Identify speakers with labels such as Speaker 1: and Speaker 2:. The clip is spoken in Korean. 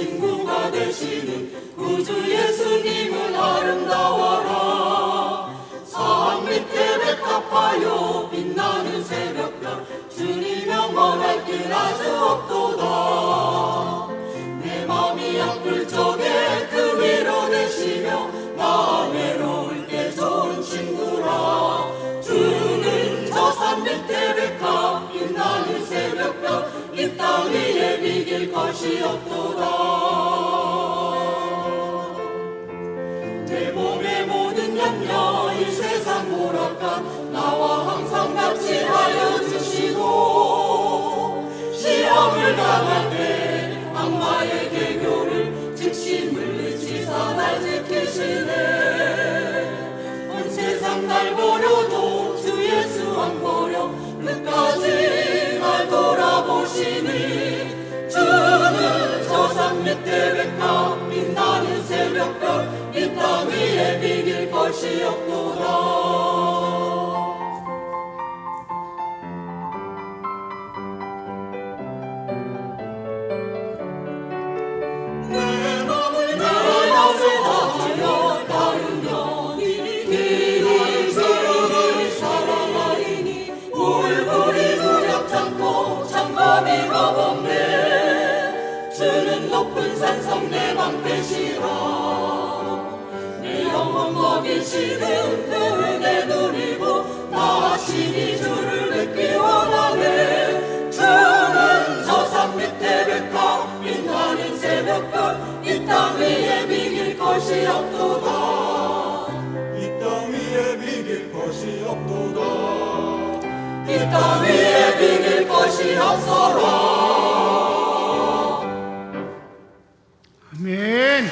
Speaker 1: 친구가 되시는 구주 예수님은 아름다워라. 사랑 밑에 백합하여 빛나는 새벽별 주님 영원할 길 아주 없도다. 내 맘이 악불 적에 그 위로 되시며 나 외로울 때 좋은 친구라. 주는 저산 밑에 백합 빛나는 새벽별 이 땅에 것이 없도다 내 몸의 모든 염려 이 세상 오락한 나와 산 밑에 백합 빛나는 새벽별 이 여기시는 은혜 누리고 다시이 주를 뵙기 원하네. 주는 저산 밑에 백화 빛나는 새벽별 이 땅 위에 비길 것이 없도다.
Speaker 2: 이 땅 위에 비길 것이 없도다.
Speaker 1: 이 땅 위에 비길 것이 없어라. 아멘.